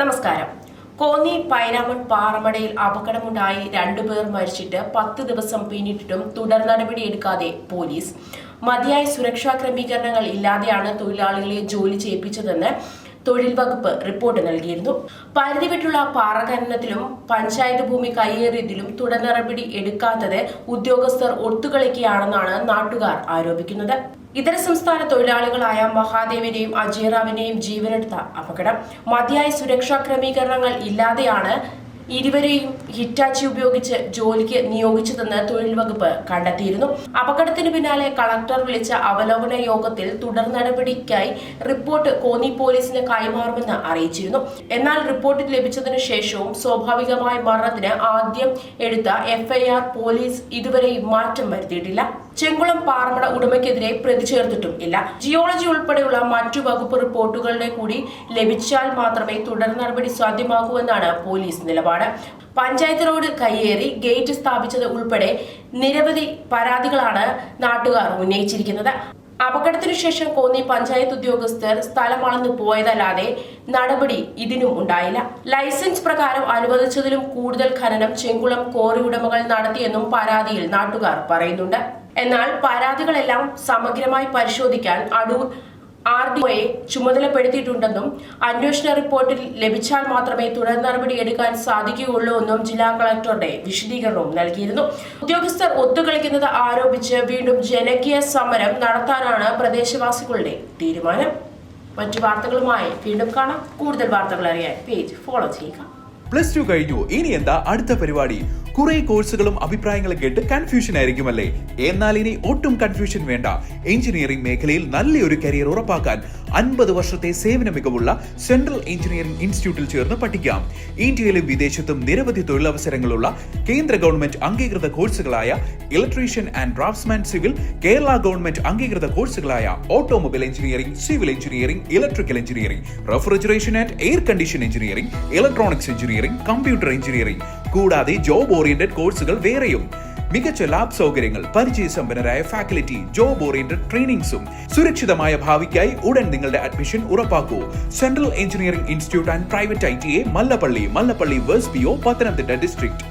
നമസ്കാരം. കോന്നി പൈനാമൺ പാറമടയിൽ അപകടമുണ്ടായി രണ്ടുപേർ മരിച്ചിട്ട് പത്ത് ദിവസം പിന്നിട്ടിട്ടും തുടർ നടപടിയെടുക്കാതെ പോലീസ്. മതിയായ സുരക്ഷാ ക്രമീകരണങ്ങൾ ഇല്ലാതെയാണ് തൊഴിലാളികളെ ജോലി ചെയ്യിപ്പിച്ചതെന്ന് തൊഴിൽ വകുപ്പ് റിപ്പോർട്ട് നൽകിയിരുന്നു. പരിധി വിട്ടുള്ള പാറ ഖനനത്തിലും പഞ്ചായത്ത് ഭൂമി കയ്യേറിയതിലും തുടർ നടപടി എടുക്കാത്തത് ഉദ്യോഗസ്ഥർ ഒത്തുകളിക്കുകയാണെന്നാണ് നാട്ടുകാർ ആരോപിക്കുന്നത്. ഇതര സംസ്ഥാന തൊഴിലാളികളായ മഹാദേവിനെയും അജയറാവിനെയും ജീവനെടുത്ത അപകടം. മതിയായ സുരക്ഷാ ക്രമീകരണങ്ങൾ ഇല്ലാതെയാണ് ഇരുവരെയും ഹിറ്റാച്ചി ഉപയോഗിച്ച് ജോലിക്ക് നിയോഗിച്ചതെന്ന് തൊഴിൽ വകുപ്പ് കണ്ടെത്തിയിരുന്നു. അപകടത്തിന് പിന്നാലെ കളക്ടർ വിളിച്ച അവലോകന യോഗത്തിൽ തുടർ നടപടിക്കായി റിപ്പോർട്ട് കോന്നി പോലീസിന് കൈമാറുമെന്ന് അറിയിച്ചിരുന്നു. എന്നാൽ റിപ്പോർട്ട് ലഭിച്ചതിനു ശേഷവും സ്വാഭാവികമായ മരണത്തിന് ആദ്യം എടുത്ത എഫ്ഐആർ പോലീസ് ഇതുവരെയും മാറ്റം വരുത്തിയിട്ടില്ല. ചെങ്കുളം പാറമട ഉടമയ്ക്കെതിരെ പ്രതി ചേർത്തിട്ടും ഇല്ല. ജിയോളജി ഉൾപ്പെടെയുള്ള മറ്റു വകുപ്പ് റിപ്പോർട്ടുകളുടെ കൂടി ലഭിച്ചാൽ മാത്രമേ തുടർ നടപടി സാധ്യമാകൂവെന്നാണ് പോലീസ് നിലപാട്. പഞ്ചായത്ത് റോഡ് കയ്യേറി ഗേറ്റ് സ്ഥാപിച്ചത് ഉൾപ്പെടെ നിരവധി പരാതികളാണ് നാട്ടുകാർ ഉന്നയിച്ചിരിക്കുന്നത്. അപകടത്തിനു ശേഷം കോന്നി പഞ്ചായത്ത് ഉദ്യോഗസ്ഥർ സ്ഥലം അളന്നു പോയതല്ലാതെ നടപടി ഇതിനും ഉണ്ടായില്ല. ലൈസൻസ് പ്രകാരം അനുവദിച്ചതിലും കൂടുതൽ ഖനനം ചെങ്കുളം കോറി ഉടമകൾ നടത്തിയെന്നും പരാതിയിൽ നാട്ടുകാർ പറയുന്നുണ്ട്. എന്നാൽ പരാതികളെല്ലാം സമഗ്രമായി പരിശോധിക്കാൻ അടൂർ ആർ ഡി ഒയെ ചുമതലപ്പെടുത്തിയിട്ടുണ്ടെന്നും അന്വേഷണ റിപ്പോർട്ടിൽ ലഭിച്ചാൽ മാത്രമേ തുടർ നടപടി എടുക്കാൻ സാധിക്കുകയുള്ളൂ എന്നും ജില്ലാ കളക്ടറുടെ വിശദീകരണവും നൽകിയിരുന്നു. ഉദ്യോഗസ്ഥർ ഒത്തുകളിക്കുന്നത് ആരോപിച്ച് വീണ്ടും ജനകീയ സമരം നടത്താനാണ് പ്രദേശവാസികളുടെ തീരുമാനം. മറ്റു വാർത്തകളുമായി വീണ്ടും കാണാം. കൂടുതൽ വാർത്തകൾ അറിയാൻ പേജ് ഫോളോ ചെയ്യുക. പ്ലസ് ടു കഴിഞ്ഞു. ഇനി എന്താ അടുത്ത പരിപാടി? കുറെ കോഴ്സുകളും അഭിപ്രായങ്ങളും കേട്ട് കൺഫ്യൂഷൻ ആയിരിക്കുമല്ലേ? എന്നാൽ ഇനി ഒട്ടും കൺഫ്യൂഷൻ വേണ്ട. എഞ്ചിനീയറിംഗ് മേഖലയിൽ നല്ലൊരു കരിയർ ഉറപ്പാക്കാൻ അൻപത് വർഷത്തെ സേവന മികവുള്ള സെൻട്രൽ എഞ്ചിനീയറിംഗ് ഇൻസ്റ്റിറ്റ്യൂട്ടിൽ ചേർന്ന് പഠിക്കാം. ഇന്ത്യയിലും വിദേശത്തും നിരവധി തൊഴിലവസരങ്ങളുള്ള കേന്ദ്ര ഗവൺമെന്റ് അംഗീകൃത കോഴ്സുകളായ electrician and draftsman civil Kerala government അംഗീകൃത കോഴ്സുകളായ automobile engineering civil engineering electrical engineering refrigeration and air condition engineering electronics engineering computer engineering കൂടാതെ ജോബ് ഓറിയന്റഡ് കോഴ്സുകൾ വേറെയും. മികച്ച ലാബ് സൗകര്യങ്ങൾ പരിചയസമ്പന്നരായ ഫാക്കൽറ്റി ജോബ് ഓറിയന്റഡ് ട്രെയിനിങ്സും സുരക്ഷിതമായ ഭാവിക്കായി ഉടൻ നിങ്ങളുടെ admission ഉറപ്പാക്കൂ. Central engineering institute and private I T A Mallappally Mallappally verse P O Pathanamthitta district